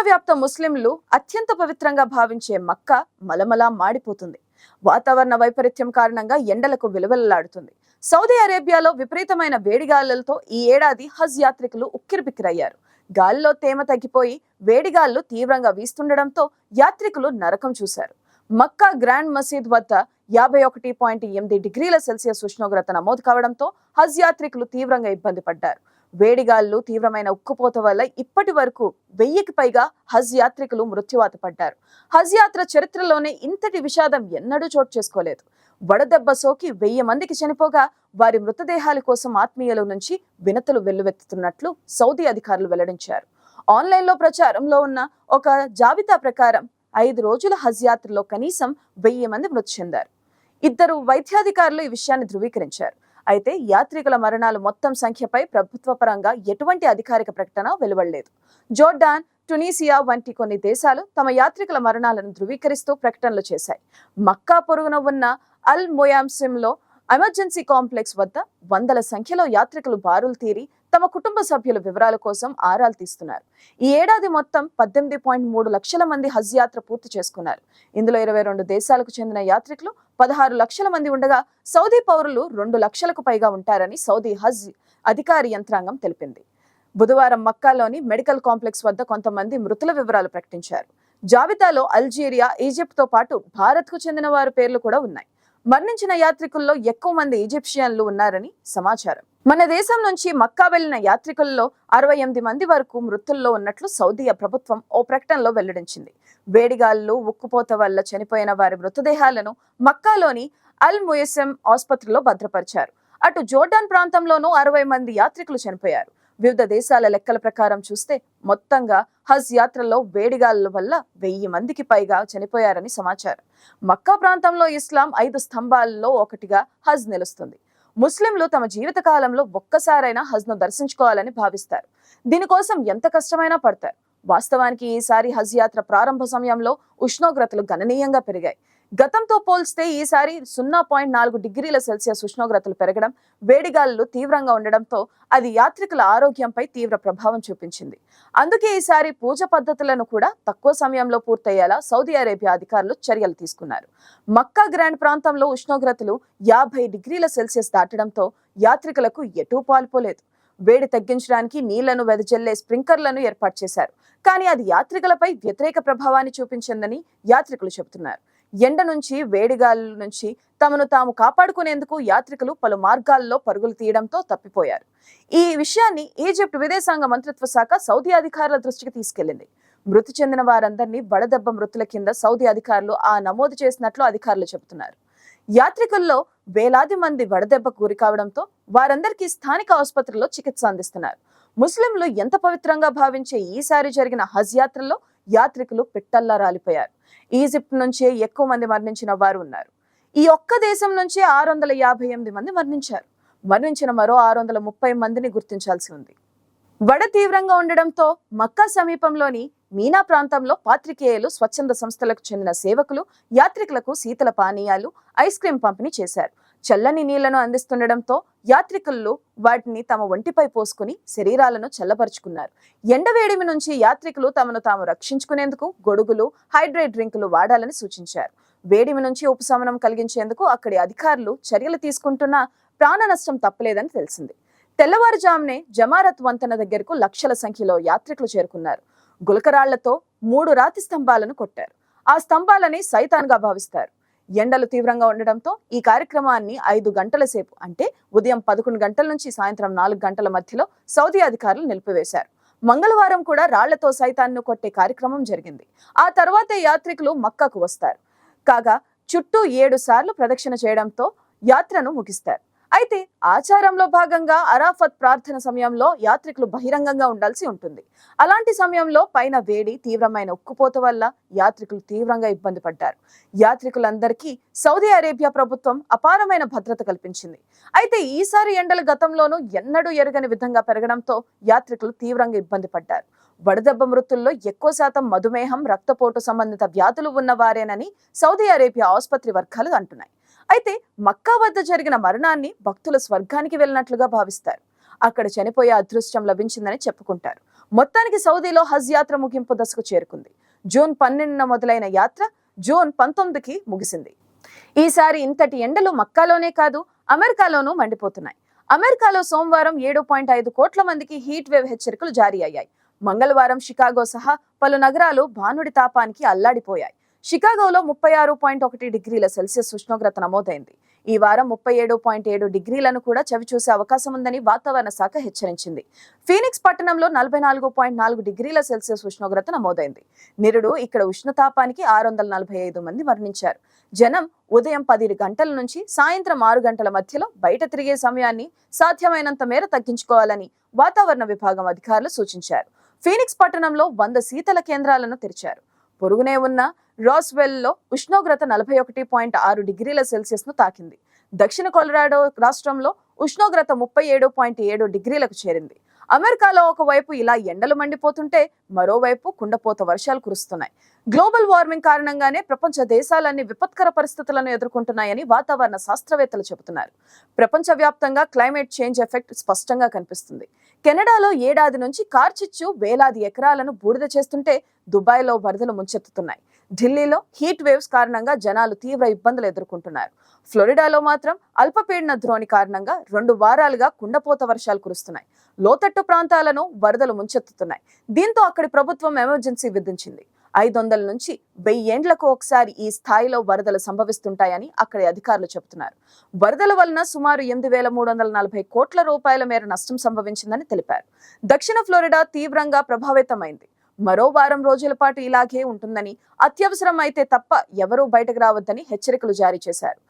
ప్రపంచవ్యాప్త ముస్లింలు అత్యంత పవిత్రంగా భావించే మక్క మలమలా మాడిపోతుంది. వాతావరణ వైపరీత్యం కారణంగా ఎండలకు విలువలలాడుతుంది సౌదీ అరేబియాలో విపరీతమైన వేడిగాలులతో ఈ ఏడాది హజ్ యాత్రికులు ఉక్కిరిబిక్కిరయ్యారు. గాలిలో తేమ తగ్గిపోయి వేడిగాళ్ళు తీవ్రంగా వీస్తుండడంతో యాత్రికులు నరకం చూశారు. మక్కా గ్రాండ్ మసీద్ వద్ద యాభై ఒకటి పాయింట్ ఎనిమిది డిగ్రీల సెల్సియస్ ఉష్ణోగ్రత నమోదు కావడంతో హజ్ యాత్రికులు తీవ్రంగా ఇబ్బంది పడ్డారు. వేడిగాళ్ళు తీవ్రమైన ఉక్కుపోత వల్ల ఇప్పటి వరకు వెయ్యికి పైగా హజ్ యాత్రికులు మృత్యువాత పడ్డారు. హజ్ యాత్ర చరిత్రలోనే ఇంతటి విషాదం ఎన్నడూ చోటు చేసుకోలేదు. వడదెబ్బ సోకి వెయ్యి మందికి చనిపోగా వారి మృతదేహాల కోసం ఆత్మీయుల నుంచి వినతులు వెల్లువెత్తుతున్నట్లు సౌదీ అధికారులు వెల్లడించారు. ఆన్లైన్లో ప్రచారంలో ఉన్న ఒక జాబితా ప్రకారం ఐదు రోజుల హజ్ యాత్రలో కనీసం వెయ్యి మంది మృతి చెందారు. ఇద్దరు వైద్యాధికారులు ఈ విషయాన్ని ధృవీకరించారు. అయితే యాత్రికుల మరణాలు మొత్తం సంఖ్యపై ప్రభుత్వ పరంగా ఎటువంటి అధికారిక ప్రకటన వెలువడలేదు. జోర్డాన్ టునీసియా వంటి కొన్ని దేశాలు తమ యాత్రికుల మరణాలను ధృవీకరిస్తూ ప్రకటనలు చేశాయి. మక్కా పొరుగున ఉన్న అల్ మొయామ్సిమ్లో ఎమర్జెన్సీ కాంప్లెక్స్ వద్ద వందల సంఖ్యలో యాత్రికులు బారులు తీరి తమ కుటుంబ సభ్యుల వివరాల కోసం ఆరాలు తీస్తున్నారు. ఈ ఏడాది మొత్తం పద్దెనిమిది పాయింట్ మూడు లక్షల మంది హజ్ యాత్ర పూర్తి చేసుకున్నారు. ఇందులో ఇరవై రెండు దేశాలకు చెందిన యాత్రికులు పదహారు లక్షల మంది ఉండగా సౌదీ పౌరులు రెండు లక్షలకు పైగా ఉంటారని సౌదీ హజ్ అధికారి యంత్రాంగం తెలిపింది. బుధవారం మక్కాలోని మెడికల్ కాంప్లెక్స్ వద్ద కొంతమంది మృతుల వివరాలు ప్రకటించారు. జాబితాలో అల్జీరియా ఈజిప్ట్తో పాటు భారత్కు చెందిన వారి పేర్లు కూడా ఉన్నాయి. మరణించిన యాత్రికుల్లో ఎక్కువ మంది ఈజిప్షియన్లు ఉన్నారని సమాచారం. మన దేశం నుంచి మక్కా వెళ్ళిన యాత్రికుల్లో అరవై ఎనిమిది మంది వరకు మృతుల్లో ఉన్నట్లు సౌదీ ప్రభుత్వం ఓ ప్రకటనలో వెల్లడించింది. వేడిగాళ్ళు ఉక్కుపోత వల్ల చనిపోయిన వారి మృతదేహాలను మక్కాలోని అల్ ముయసెం ఆసుపత్రిలో భద్రపరిచారు. అటు జోర్డాన్ ప్రాంతంలోనూ అరవై మంది యాత్రికులు చనిపోయారు. వివిధ దేశాల లెక్కల ప్రకారం చూస్తే మొత్తంగా హజ్ యాత్రలో వేడిగాల వల్ల వెయ్యి మందికి పైగా చనిపోయారని సమాచారం. మక్కా ప్రాంతంలో ఇస్లాం ఐదు స్తంభాలలో ఒకటిగా హజ్ నిలుస్తుంది. ముస్లింలు తమ జీవిత కాలంలో ఒక్కసారైనా హజ్ను దర్శించుకోవాలని భావిస్తారు. దీనికోసం ఎంత కష్టమైనా పడతారు. వాస్తవానికి ఈసారి హజ్ యాత్ర ప్రారంభ సమయంలో ఉష్ణోగ్రతలు గణనీయంగా పెరిగాయి. గతంతో పోల్స్తే ఈసారి సున్నా పాయింట్ నాలుగు డిగ్రీల సెల్సియస్ ఉష్ణోగ్రతలు పెరగడం వేడిగాలులు తీవ్రంగా ఉండడంతో అది యాత్రికుల ఆరోగ్యంపై తీవ్ర ప్రభావం చూపించింది. అందుకే ఈసారి పూజ పద్ధతులను కూడా తక్కువ సమయంలో పూర్తయ్యేలా సౌదీ అరేబియా అధికారులు చర్యలు తీసుకున్నారు. మక్కా గ్రాండ్ ప్రాంతంలో ఉష్ణోగ్రతలు యాభై డిగ్రీల సెల్సియస్ దాటడంతో యాత్రికులకు ఎటూ పాల్పోలేదు. వేడి తగ్గించడానికి నీళ్ళను వెదజల్లే స్ప్రింక్లర్లను ఏర్పాటు చేశారు. కానీ అది యాత్రికులపై వ్యతిరేక ప్రభావాన్ని చూపించిందని యాత్రికులు చెబుతున్నారు. ఎండ నుంచి వేడిగాలుల నుంచి తమను తాము కాపాడుకునేందుకు యాత్రికులు పలు మార్గాల్లో పరుగులు తీయడంతో తప్పిపోయారు. ఈ విషయాన్ని ఈజిప్ట్ విదేశాంగ మంత్రిత్వ శాఖ సౌదీ అధికారుల దృష్టికి తీసుకెళ్ళింది మృతి చెందిన వారందరినీ వడదెబ్బ మృతుల కింద సౌదీ అధికారులు ఆ నమోదు చేసినట్లు అధికారులు చెబుతున్నారు. యాత్రికుల్లో వేలాది మంది వడదెబ్బకు గురి కావడంతో వారందరికీ స్థానిక ఆసుపత్రిలో చికిత్స అందిస్తున్నారు. ముస్లింలు ఎంత పవిత్రంగా భావించే ఈసారి జరిగిన హజ్ యాత్రలో యాత్రికులు పిట్టల్లా రాలిపోయారు. ఈజిప్ట్ నుంచే ఎక్కువ మంది మరణించిన వారు ఉన్నారు. ఈ ఒక్క దేశం నుంచే ఆరు వందల యాభై ఎనిమిది మంది మరణించారు. మరణించిన మరో ఆరు వందల ముప్పై మందిని గుర్తించాల్సి ఉంది. వడ తీవ్రంగా ఉండడంతో మక్కా సమీపంలోని మీనా ప్రాంతంలో పాత్రికేయులు స్వచ్ఛంద సంస్థలకు చెందిన సేవకులు యాత్రికులకు శీతల పానీయాలు ఐస్ క్రీం పంపిణీ చేశారు. చల్లని నీళ్ళను అందిస్తుండటంతో యాత్రికులు వాటిని తమ ఒంటిపై పోసుకుని శరీరాలను చల్లపరుచుకున్నారు. ఎండవేడిమి నుంచి యాత్రికులు తమను తాము రక్షించుకునేందుకు గొడుగులు హైడ్రేట్ డ్రింకులు వాడాలని సూచించారు. వేడిమి నుంచి ఉపశమనం కలిగించేందుకు అక్కడి అధికారులు చర్యలు తీసుకుంటున్నా ప్రాణ నష్టం తప్పలేదని తెలిసింది. తెల్లవారుజామునే జమారత్ వంతెన దగ్గరకు లక్షల సంఖ్యలో యాత్రికులు చేరుకున్నారు. గులకరాళ్ళతో మూడు రాతి స్తంభాలను కొట్టారు. ఆ స్తంభాలని సైతాన్గా భావిస్తారు. ఎండలు తీవ్రంగా ఉండడంతో ఈ కార్యక్రమాన్ని ఐదు గంటల సేపు అంటే ఉదయం పదకొండు గంటల నుంచి సాయంత్రం నాలుగు గంటల మధ్యలో సౌదీ అధికారులు నిలిపివేశారు. మంగళవారం కూడా రాళ్ళతో సైతాన్ను కొట్టే కార్యక్రమం జరిగింది. ఆ తర్వాతే యాత్రికులు మక్కకు వస్తారు. కాగా చుట్టూ ఏడు సార్లు ప్రదక్షిణ చేయడంతో యాత్రను ముగిస్తారు. అయితే ఆచారంలో భాగంగా అరాఫత్ ప్రార్థన సమయంలో యాత్రికులు బహిరంగంగా ఉండాల్సి ఉంటుంది. అలాంటి సమయంలో పైన వేడి తీవ్రమైన ఉక్కుపోత వల్ల యాత్రికులు తీవ్రంగా ఇబ్బంది పడ్డారు. యాత్రికులందరికీ సౌదీ అరేబియా ప్రభుత్వం అపారమైన భద్రత కల్పించింది. అయితే ఈసారి ఎండలు గతంలోనూ ఎన్నడూ ఎరగని విధంగా పెరగడంతో యాత్రికులు తీవ్రంగా ఇబ్బంది పడ్డారు. వడదెబ్బ మృతుల్లో ఎక్కువ శాతం మధుమేహం రక్తపోటు సంబంధిత వ్యాధులు ఉన్నవారేనని సౌదీ అరేబియా ఆసుపత్రి వర్గాలు అంటున్నాయి. అయితే మక్కా వద్ద జరిగిన మరణాన్ని భక్తుల స్వర్గానికి వెళ్ళినట్లుగా భావిస్తారు. అక్కడ చనిపోయే అదృష్టం లభించిందని చెప్పుకుంటారు. మొత్తానికి సౌదీలో హజ్ యాత్ర ముగింపు దశకు చేరుకుంది. జూన్ పన్నెండున మొదలైన యాత్ర జూన్ పంతొమ్మిదికి ముగిసింది. ఈసారి ఇంతటి ఎండలు మక్కాలోనే కాదు అమెరికాలోనూ మండిపోతున్నాయి. అమెరికాలో సోమవారం ఏడు పాయింట్ ఐదు కోట్ల మందికి హీట్ వేవ్ హెచ్చరికలు జారీ అయ్యాయి. మంగళవారం షికాగో సహా పలు నగరాలు భానుడి తాపానికి అల్లాడిపోయాయి. షికాగోలో ముప్పై ఆరు పాయింట్ ఒకటి డిగ్రీల సెల్సియస్ ఉష్ణోగ్రత నమోదైంది. ఈ వారం ముప్పై ఏడు పాయింట్ ఏడు డిగ్రీలను కూడా చవిచూసే అవకాశం ఉందని వాతావరణ శాఖ హెచ్చరించింది. ఫీనిక్స్ పట్టణంలో నలభై నాలుగు పాయింట్ నాలుగు డిగ్రీల సెల్సియస్ ఉష్ణోగ్రత నమోదైంది. నిరుడు ఇక్కడ ఉష్ణతాపానికి ఆరు వందల నలభై ఐదు మంది మరణించారు. జనం ఉదయం పది గంటల నుంచి సాయంత్రం ఆరు గంటల మధ్యలో బయట తిరిగే సమయాన్ని సాధ్యమైనంత మేర తగ్గించుకోవాలని వాతావరణ విభాగం అధికారులు సూచించారు. ఫీనిక్స్ పట్టణంలో వంద శీతల కేంద్రాలను తెరిచారు. పొరుగునే ఉన్న రాస్వెల్లో ఉష్ణోగ్రత నలభై ఒకటి పాయింట్ ఆరు డిగ్రీల సెల్సియస్ను తాకింది. దక్షిణ కొలరాడో రాష్ట్రంలో ఉష్ణోగ్రత ముప్పై ఏడు పాయింట్ ఏడు డిగ్రీలకు చేరింది. అమెరికాలో ఒకవైపు ఇలా ఎండలు మండిపోతుంటే మరోవైపు కుండపోత వర్షాలు కురుస్తున్నాయి. గ్లోబల్ వార్మింగ్ కారణంగానే ప్రపంచ దేశాలన్నీ విపత్కర పరిస్థితులను ఎదుర్కొంటున్నాయని వాతావరణ శాస్త్రవేత్తలు చెబుతున్నారు. ప్రపంచవ్యాప్తంగా క్లైమేట్ చేంజ్ ఎఫెక్ట్ స్పష్టంగా కనిపిస్తుంది. కెనడాలో ఏడాది నుంచి కార్చిచ్చు వేలాది ఎకరాలను బూడిద చేస్తుంటే దుబాయ్లో వరదలు ముంచెత్తుతున్నాయి. ఢిల్లీలో హీట్ వేవ్స్ కారణంగా జనాలు తీవ్ర ఇబ్బందులు ఎదుర్కొంటున్నారు. ఫ్లోరిడాలో మాత్రం అల్పపీడన ద్రోణి కారణంగా రెండు వారాలుగా కుండపోత వర్షాలు కురుస్తున్నాయి. లోతట్టు ప్రాంతాలను వరదలు ముంచెత్తుతున్నాయి. దీంతో అక్కడి ప్రభుత్వం ఎమర్జెన్సీ విధించింది. ఐదు వందల నుంచి వెయ్యేండ్లకు ఒకసారి ఈ స్థాయిలో వరదలు సంభవిస్తుంటాయని అక్కడి అధికారులు చెబుతున్నారు. వరదల వలన సుమారు ఎనిమిది వేల మూడు వందల నలభై కోట్ల రూపాయల మేర నష్టం సంభవించిందని తెలిపారు. దక్షిణ ఫ్లోరిడా తీవ్రంగా ప్రభావితమైంది. మరో వారం రోజుల పాటు ఇలాగే ఉంటుందని అత్యవసరం అయితే తప్ప ఎవరూ బయటకు రావద్దని హెచ్చరికలు జారీ చేశారు.